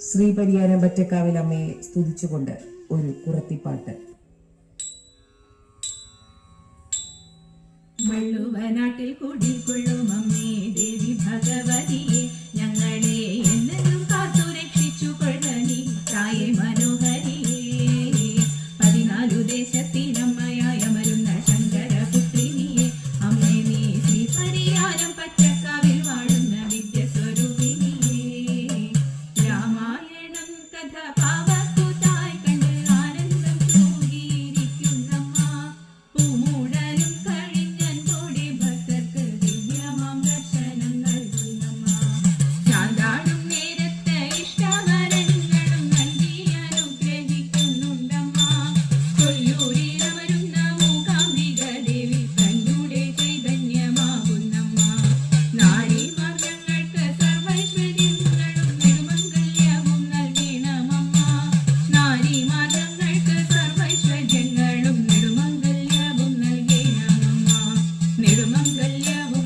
ശ്രീപരിയാനം പറ്റക്കാവിൽ അമ്മയെ സ്തുതിച്ചുകൊണ്ട് ഒരു കുറത്തിപ്പാട്ട്. വള്ളുവനാട്ടിൽ കൂടിക്കൊള്ളും അമ്മേ ദേവി ഞങ്ങളെ എന്നെന്നും തായെ അമ്മേ നീ ശ്രീ പരിയാരം പറ്റ never